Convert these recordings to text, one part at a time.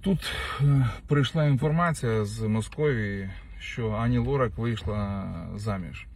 Тут е, прийшла інформація з Московії, що Ані Лорак вийшла заміж.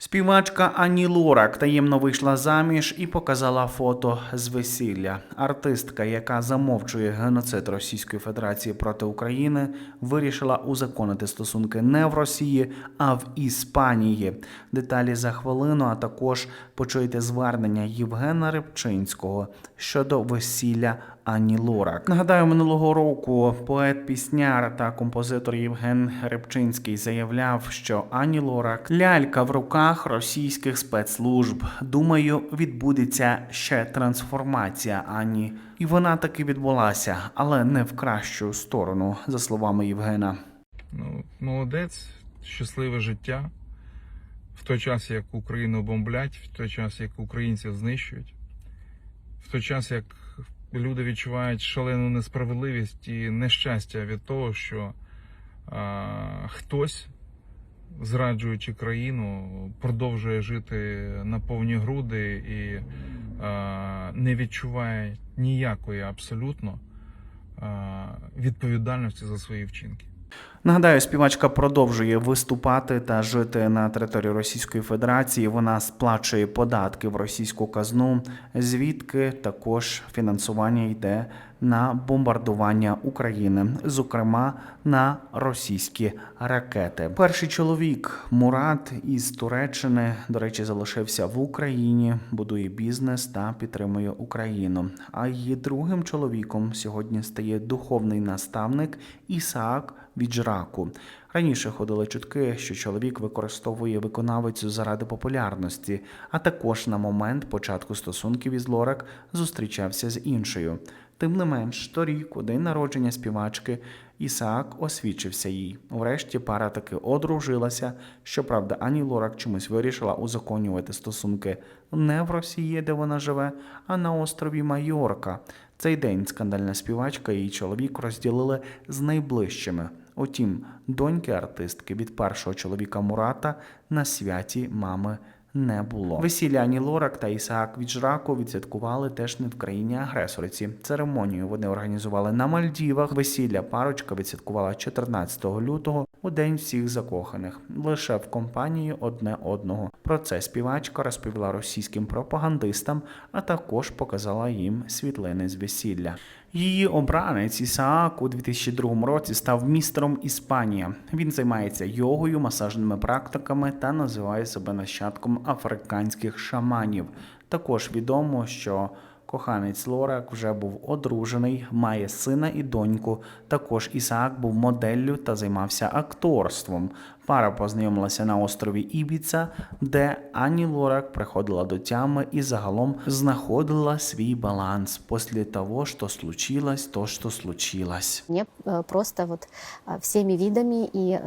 Співачка Ані Лорак таємно вийшла заміж і показала фото з весілля. Артистка, яка замовчує геноцид Російської Федерації проти України, вирішила узаконити стосунки не в Росії, а в Іспанії. Деталі за хвилину, а також почуєте звернення Євгена Рибчинського щодо весілля Ані Лорак. Нагадаю, минулого року поет, пісняр та композитор Євген Рибчинський заявляв, що Ані Лорак лялька в руках російських спецслужб. Думаю, відбудеться ще трансформація Ані. І вона таки відбулася, але не в кращу сторону, за словами Євгена. Ну, молодець, щасливе життя. В той час, як Україну бомблять, в той час, як українців знищують, в той час, як люди відчувають шалену несправедливість і нещастя від того, що а, хтось, зраджуючи країну, продовжує жити на повні груди і а, не відчуває ніякої абсолютно а, відповідальності за свої вчинки. Нагадаю, співачка продовжує виступати та жити на території Російської Федерації. Вона сплачує податки в російську казну, звідки також фінансування йде на бомбардування України, зокрема на російські ракети. Перший чоловік Мурат із Туреччини, до речі, залишився в Україні, будує бізнес та підтримує Україну. А її другим чоловіком сьогодні стає духовний наставник Ісаак Віджраку. Раніше ходили чутки, що чоловік використовує виконавицю заради популярності, а також на момент початку стосунків із Лорак зустрічався з іншою. Тим не менш, торік, у день народження співачки, Ісаак освічився їй. Врешті пара таки одружилася. Щоправда, Ані Лорак чомусь вирішила узаконювати стосунки не в Росії, де вона живе, а на острові Майорка. Цей день скандальна співачка і її чоловік розділили з найближчими. Утім, доньки артистки від першого чоловіка Мурата на святі мами не було. Весілля Ані Лорак та Ісаак Віджраку відсвяткували теж не в країні агресориці. Церемонію вони організували на Мальдівах. Весілля парочка відсвяткувала 14 лютого у день всіх закоханих, лише в компанії одне одного. Про це співачка розповіла російським пропагандистам, а також показала їм світлини з весілля. Її обранець Ісаак у 2002 році став містером Іспанія. Він займається йогою, масажними практиками та називає себе нащадком африканських шаманів. Також відомо, що коханець Лорак вже був одружений, має сина і доньку. Також Ісаак був моделлю та займався акторством. Пара познайомилася на острові Ібіца, де Ані Лорак приходила до тями і загалом знаходила свій баланс після того, що случилось, то, що случилось. Мне э, просто вот э, всеми видами и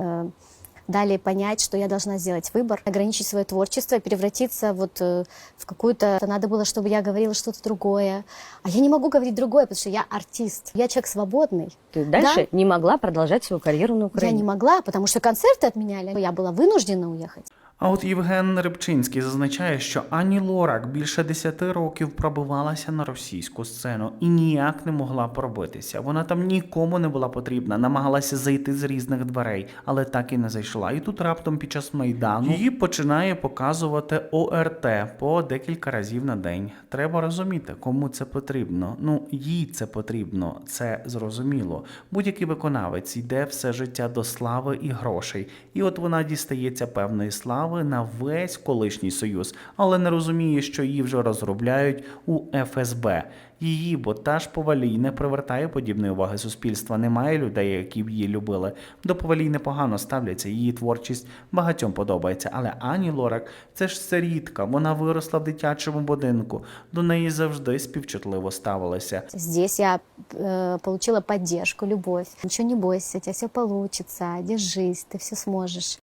э, дали понять, что я должна сделать выбор, ограничить свое творчество, превратиться вот э, в какую-то... Надо было, чтобы я говорила что-то другое. А я не могу говорить другое, потому что я артист. Я человек свободный. Ты дальше не могла продолжать свою карьеру на Я Украине. не могла, потому что концерты отменяли. Я была вынуждена уехать. А от Євген Рибчинський зазначає, що Ані Лорак більше 10 років пробивалася на російську сцену і ніяк не могла пробитися. Вона там нікому не була потрібна, намагалася зайти з різних дверей, але так і не зайшла. І тут раптом під час майдану її починає показувати ОРТ по декілька разів на день. Треба розуміти, кому це потрібно. Ну їй це потрібно, це зрозуміло. Будь-який виконавець йде все життя до слави і грошей, і от вона дістається певної слави на весь колишній союз, але не розуміє, що її вже розробляють у ФСБ. Її, бо та ж повалій не привертає подібної уваги суспільства. Немає людей, які б її любили. До повалій непогано ставляться. Її творчість багатьом подобається. Але Ані Лорак це ж сирітка. Вона виросла в дитячому будинку. До неї завжди співчутливо ставилися. Здесь я э, получила поддержку, любовь. Ничего не бойся, у тебя все получится, держись, ты все сможешь.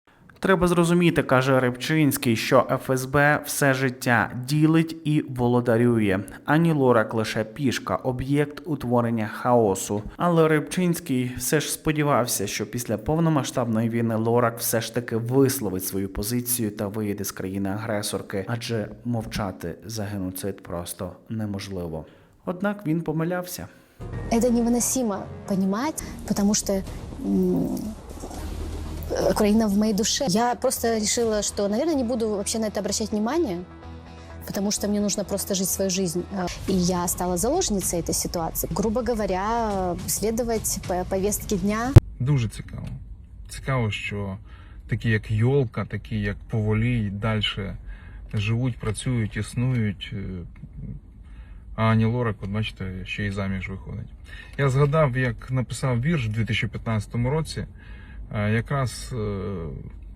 Треба зрозуміти, каже Рибчинський, що ФСБ все життя ділить і володарює. Ані Лорак лише пішка, об'єкт утворення хаосу. Але Рибчинський все ж сподівався, що після повномасштабної війни Лорак все ж таки висловить свою позицію та виїде з країни-агресорки, адже мовчати за геноцид просто неможливо. Однак він помилявся. Это невыносимо понимать, потому что м, Украина в моей душе. Я просто решила, что, наверное, не буду вообще на это обращать внимание, потому что мне нужно просто жить свою жизнь. Э, И я стала заложницей этой ситуации. Грубо говоря, следовать по повестке дня. Дуже цікаво. Цікаво, що такі як Йолка, такі як Поволій далі живуть, працюють, існують. е, А Ані Лорак, от бачите, ще й заміж виходить. Я згадав, як написав вірш у 2015 році, е, якраз е,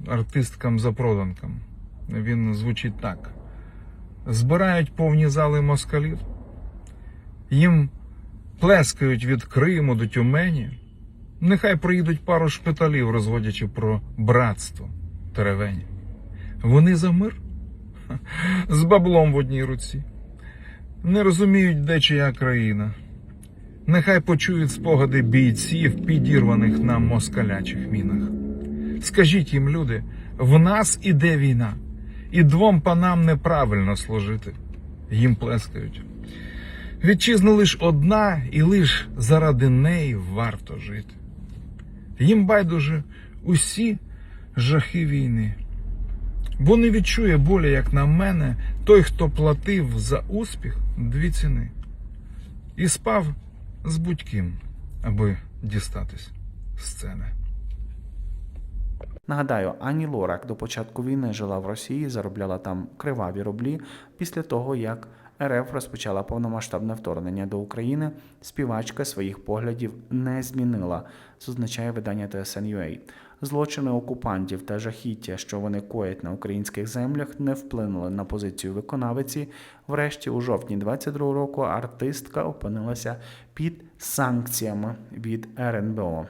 артисткам-запроданкам. Він звучить так: збирають повні зали москалів, їм плескають від Криму до Тюмені. Нехай приїдуть пару шпиталів, розводячи про братство теревені. Вони за мир з баблом в одній руці. Не розуміють, де чия країна. Нехай почують спогади бійців, підірваних на москалячих мінах. Скажіть їм, люди, в нас іде війна, і двом панам неправильно служити. Їм плескають. Вітчизна лиш одна, і лиш заради неї варто жити. Їм байдуже усі жахи війни. Бо не відчує болі, як на мене, той, хто платив за успіх дві ціни. І спав з будь-ким, аби дістатись сцени. Нагадаю, Ані Лорак до початку війни жила в Росії, заробляла там криваві рублі. Після того, як РФ розпочала повномасштабне вторгнення до України, співачка своїх поглядів не змінила, зазначає видання TSN.ua. Злочини окупантів та жахіття, що вони коять на українських землях, не вплинули на позицію виконавиці. Врешті, у жовтні 22 року, артистка опинилася під санкціями від РНБО.